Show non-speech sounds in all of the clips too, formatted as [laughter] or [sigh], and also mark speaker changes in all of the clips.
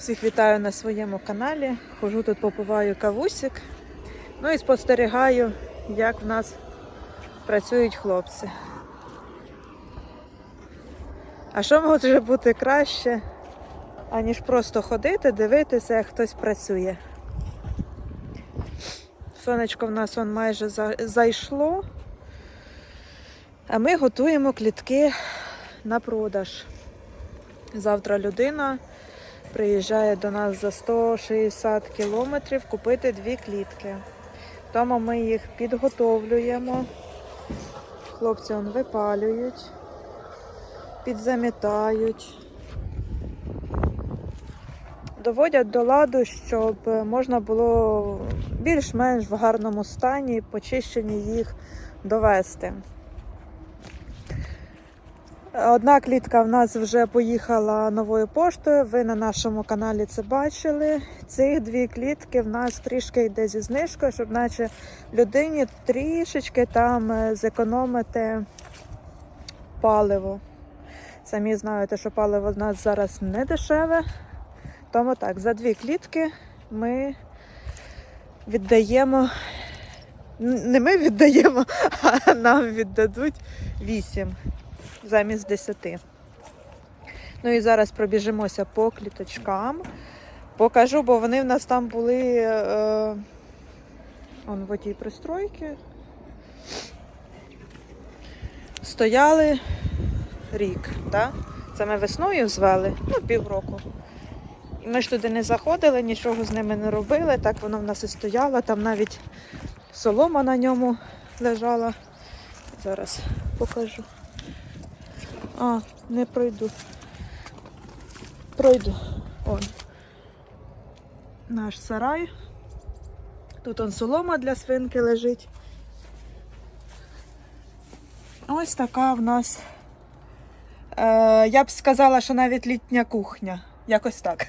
Speaker 1: Всіх вітаю на своєму каналі. Хожу тут, попиваю кавусик. Ну і спостерігаю, як в нас працюють хлопці. А що може бути краще, аніж просто ходити, дивитися, як хтось працює. Сонечко в нас он майже зайшло, а ми готуємо клітки на продаж. Завтра людина приїжджає до нас за 160 кілометрів купити дві клітки. Тому ми їх підготовлюємо. Хлопці он випалюють, підзамітають. Доводять до ладу, щоб можна було більш-менш в гарному стані почищені їх довести. Одна клітка в нас вже поїхала новою поштою. Ви на нашому каналі це бачили. Ці дві клітки в нас трішки йде зі знижкою, щоб наче людині трішечки там е, зекономити паливо. Самі знаєте, що паливо в нас зараз не дешеве. Тому так, за дві клітки ми віддаємо. Не ми віддаємо, [laughs] а нам віддадуть 8 замість 10. Ну і зараз пробіжимося по кліточкам. Покажу, бо вони в нас там були е, он в отій пристройці. Стояли рік. Да? Це ми весною звели, ну, півроку. І ми ж туди не заходили, нічого з ними не робили. Так воно в нас і стояло. Там навіть солома на ньому лежала. Зараз покажу. А, не пройду. Пройду. Он. Наш сарай. Тут он солома для свинки лежить. Ось така в нас. Е, я б сказала, що навіть літня кухня. Якось так.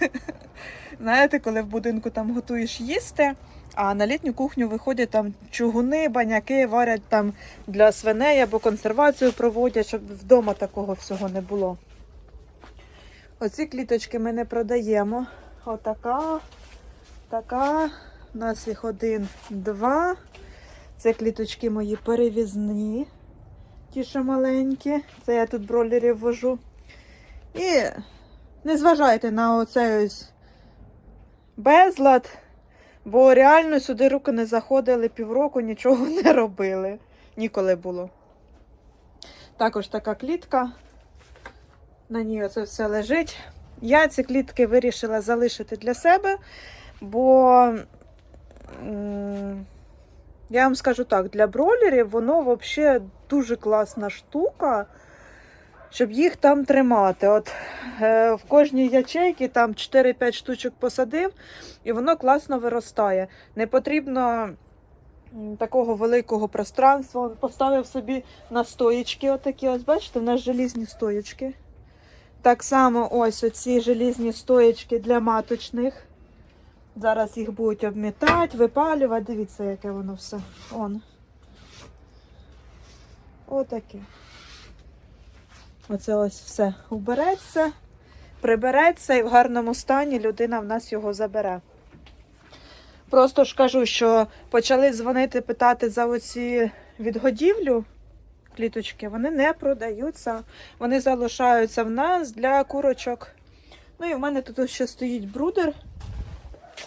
Speaker 1: [laughs] Знаєте, коли в будинку там готуєш їсти, а на літню кухню виходять там чугуни, баняки, варять там для свиней або консервацію проводять, щоб вдома такого всього не було. Оці кліточки ми не продаємо. Отака, така. У нас їх один, два. Це кліточки мої перевізні. Ті, що маленькі. Це я тут бролерів вожу. І не зважайте на оцей ось безлад. Бо реально сюди руки не заходили півроку, нічого не робили. Ніколи було. Також така клітка. На ній оце все лежить. Я ці клітки вирішила залишити для себе, бо я вам скажу так, для бролерів воно взагалі дуже класна штука, щоб їх там тримати. От е, в кожній ячейці там 4-5 штучок посадив, і воно класно виростає. Не потрібно такого великого пространства. Поставив собі на стоїчки. Отакі, ось бачите, в нас желізні стоїчки. Так само ось оці желізні стоїчки для маточних. Зараз їх будуть обмітати, випалювати. Дивіться, яке воно все. Он. Отаке. Оце ось все убереться, прибереться і в гарному стані людина в нас його забере. Просто ж кажу, що почали дзвонити, питати за оці відгодівлю кліточки, вони не продаються. Вони залишаються в нас для курочок. Ну і в мене тут ще стоїть брудер.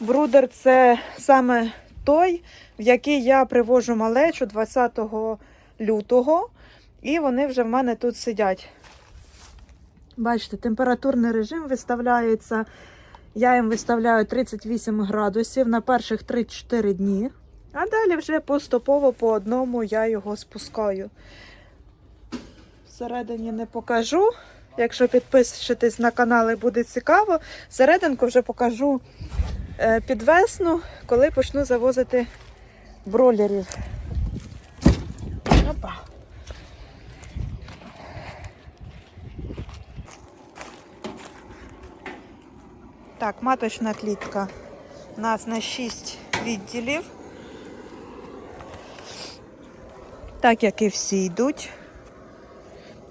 Speaker 1: Брудер це саме той, в який я привожу малечу 20 лютого. І вони вже в мене тут сидять. Бачите, температурний режим виставляється. Я їм виставляю 38 градусів на перших 3-4 дні. А далі вже поступово по одному я його спускаю. Всередині не покажу. Якщо підпишетесь на канал і буде цікаво, серединку вже покажу е, під весну, коли почну завозити бролерів. Опа. Так, маточна клітка. У нас на 6 відділів. Так як і всі йдуть.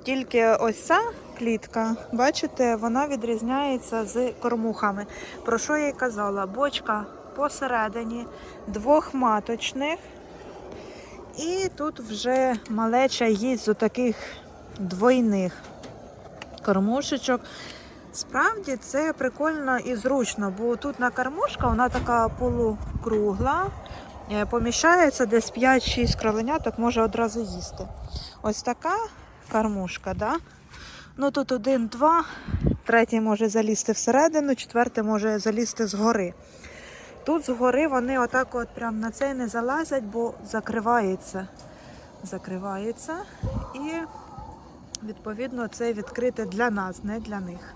Speaker 1: Тільки ось ця клітка. Бачите, вона відрізняється з кормухами. Про що я й казала? Бочка посередині двох маточних. І тут вже малеча їсть з таких двойних кормушечок. Справді це прикольно і зручно, бо тут на кормушка вона така полукругла, е, поміщається десь 5-6 кроленяток, може одразу їсти. Ось така кормушка, да? Ну тут один-два, третій може залізти всередину, четвертий може залізти згори. Тут згори вони отак от прям на цей не залазять, бо закривається. Закривається. І відповідно це відкрите для нас, не для них.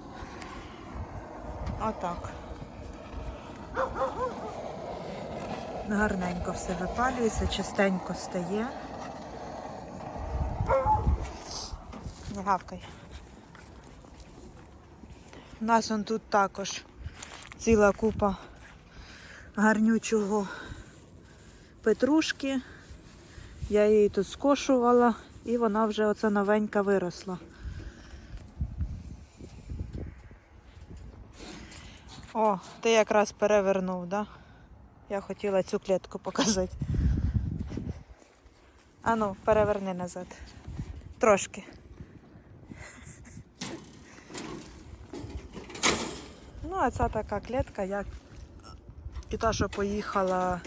Speaker 1: Отак. Гарненько все випалюється, чистенько стає. Не гавкай. У нас он тут також ціла купа гарнючого петрушки. Я її тут скошувала і вона вже оця новенька виросла. О, ти якраз перевернув, да? Я хотіла цю клітку показати. Ану, переверни назад. Трошки. Ну, а ця така клітка, як і та, що поїхала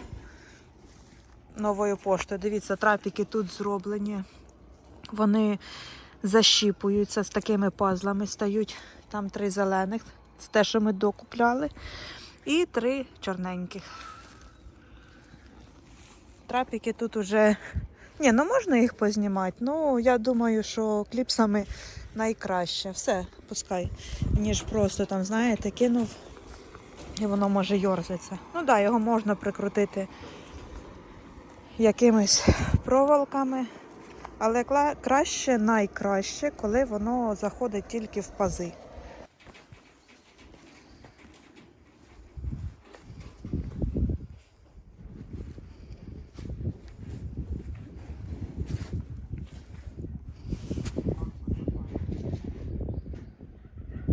Speaker 1: новою поштою. Дивіться, трапіки тут зроблені. Вони защіпуються з такими пазлами, стають. Там три зелених, це те, що ми докупляли. І три чорненьких. Трапіки тут уже. Ні, ну можна їх познімати. Ну, я думаю, що кліпсами найкраще. Все, пускай. Ніж просто там, знаєте, кинув і воно може йорзатися. Ну так, да, його можна прикрутити якимись проволоками, але краще, найкраще, коли воно заходить тільки в пази.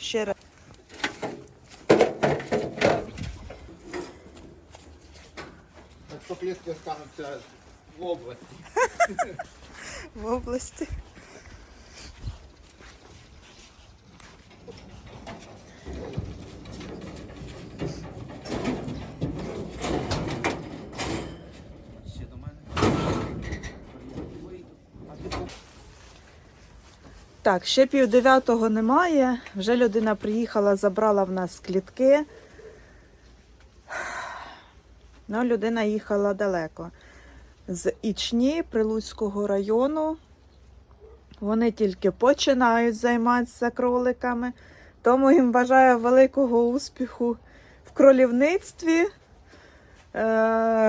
Speaker 1: Ще раз.
Speaker 2: Якщо клітки остануться в області. [laughs]
Speaker 1: В області. Так, ще пів дев'ятого немає. Вже людина приїхала, забрала в нас клітки. Ну, людина їхала далеко. З Ічні Прилуцького району. Вони тільки починають займатися кроликами. Тому їм бажаю великого успіху в кролівництві, е,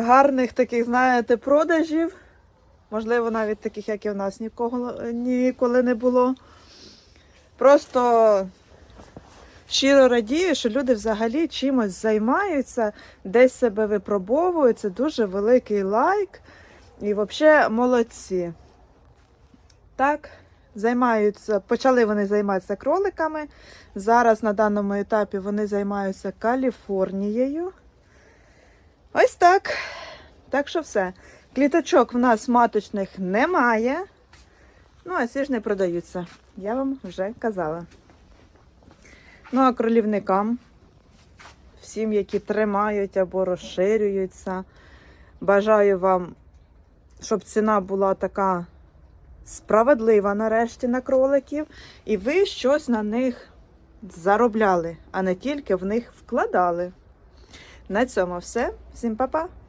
Speaker 1: гарних таких, знаєте, продажів. Можливо, навіть таких, як і в нас нікого ніколи не було. Просто щиро радію, що люди взагалі чимось займаються, десь себе випробовують. Це дуже великий лайк. І взагалі молодці. Так, займаються, почали вони займатися кроликами. Зараз на даному етапі вони займаються Каліфорнією. Ось так. Так що все. Кліточок в нас маточних немає. Ну, а ці ж не продаються. Я вам вже казала. Ну, а кролівникам, всім, які тримають або розширюються, бажаю вам, щоб ціна була така справедлива нарешті на кроликів, і ви щось на них заробляли, а не тільки в них вкладали. На цьому все. Всім па-па!